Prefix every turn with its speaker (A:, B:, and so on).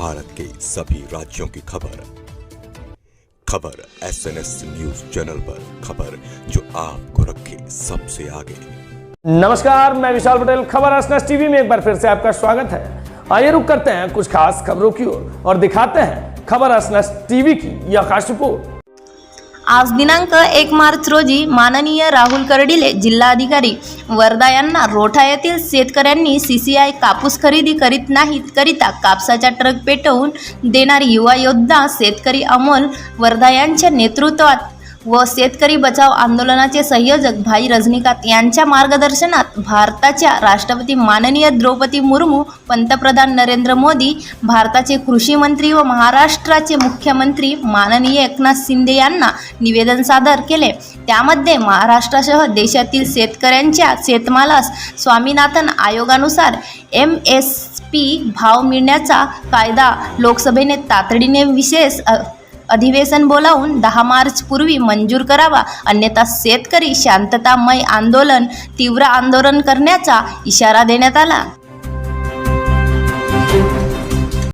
A: भारत के सभी राज्यों की खबर। खबर S N S news channel पर खबर जो आपको रखे सबसे आगे।
B: नमस्कार, मैं विशाल पटेल। खबर एसएनएस टीवी में एक बार फिर से आपका स्वागत है। आइए रुक करते हैं कुछ खास खबरों की ओर और दिखाते हैं खबर एसएनएस टीवी की यह खास रिपोर्ट।
C: आज दिनांक एक मार्च रोजी माननीय राहुल कर्डिले जिल्हाधिकारी वर्धा यांना रोठा येथील शेतकऱ्यांनी सी सी आय कापूस खरेदी करीत नाहीत करिता कापसाचा ट्रक पेटवून देणारी युवा योद्धा शेतकरी अमोल वर्धा यांच्या नेतृत्वात व शेतकरी बचाव आंदोलनाचे संयोजक भाई रजनीकांत यांच्या मार्गदर्शनात भारताच्या राष्ट्रपती माननीय द्रौपदी मुर्मू पंतप्रधान नरेंद्र मोदी भारताचे कृषी मंत्री व महाराष्ट्राचे मुख्यमंत्री माननीय एकनाथ शिंदे यांना निवेदन सादर केले. त्यामध्ये महाराष्ट्रासह देशातील शेतकऱ्यांच्या शेतमालास स्वामीनाथन आयोगानुसार एम एस पी भाव मिळण्याचा कायदा लोकसभेने तातडीने विशेष अधिवेशन बोलावून दहा मार्च पूर्वी मंजूर करावा अन्यथा शेतकरी शांततामय आंदोलन तीव्र आंदोलन करण्याचा इशारा देण्यात आला.